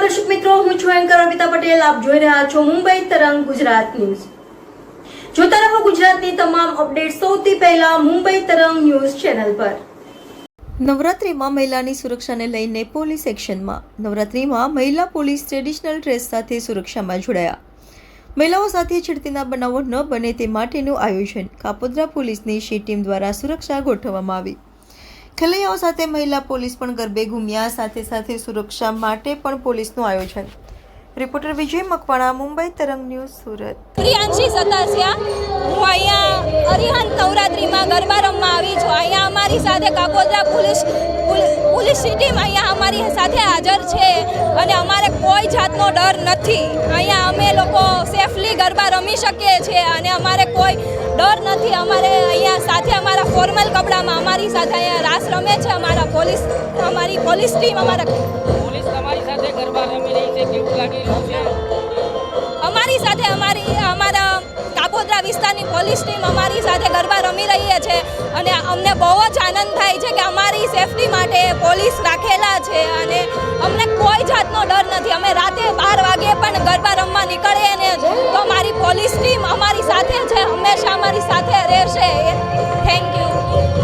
મિત્રો, હું છું એન્કર અમિતા પટેલ. આપ જોઈ રહ્યા છો મુંબઈ તરંગ ગુજરાત ન્યૂઝ. જોતા રહો ગુજરાતની તમામ અપડેટ સૌથી પહેલા મુંબઈ તરંગ ન્યૂઝ ચેનલ પર. નવરાત્રિમાં મહિલાની સુરક્ષાને લઈને પોલીસ એક્શનમાં. નવરાત્રિમાં મહિલા પોલીસ ટ્રેડિશનલ ડ્રેસ સાથે સુરક્ષામાં જોડાયા. મહિલાઓ સાથે છેડતીના બનાવો ન બને તે માટેનું આયોજન કાપોદ્રા પોલીસની શી ટીમ દ્વારા સુરક્ષા ગોઠવવામાં આવી. ખેલૈયાઓ સાથે મહિલા પોલીસ પણ ગરબે ઘૂમ્યા. સાથે સાથે સુરક્ષા માટે પણ પોલીસનું આયોજન. રિપોર્ટર વિજય મકવાણા, મુંબઈ તરંગ ન્યૂઝ, સુરત. પ્રિયાંશી સતાસિયા, હું અહીંયા અરિહંત નવરાત્રિમાં ગરબા રમવા આવી છું. અહીંયા અમારી સાથે કાકોદરા પોલીસ પોલીસની પોલીસ ટીમ અહીંયા અમારી સાથે હાજર છે અને અમારે કોઈ જાતનો ડર નથી. અહીંયા અમે લોકો સેફલી ગરબા રમી શકીએ છીએ અને અમારે કોઈ ડર નથી. અમારે અહીંયા સાથે અમારા ફોર્મલ કપડામાં અમારી સાથે અહીંયા રાસ રમે છે અમારા પોલીસ અમારી પોલીસ ટીમ અમારા પોલીસ તમારી સાથે ગરબા રમી રહી છે કેવું લાગી રહ્યું છે? અમારી સાથે અમારી અમારા કાપોદ્રા વિસ્તારની પોલીસ ટીમ અમારી સાથે ગરબા રમી રહી છે અને અમને બહુ જ આનંદ થાય તમારી સાથે રહેશે. Thank you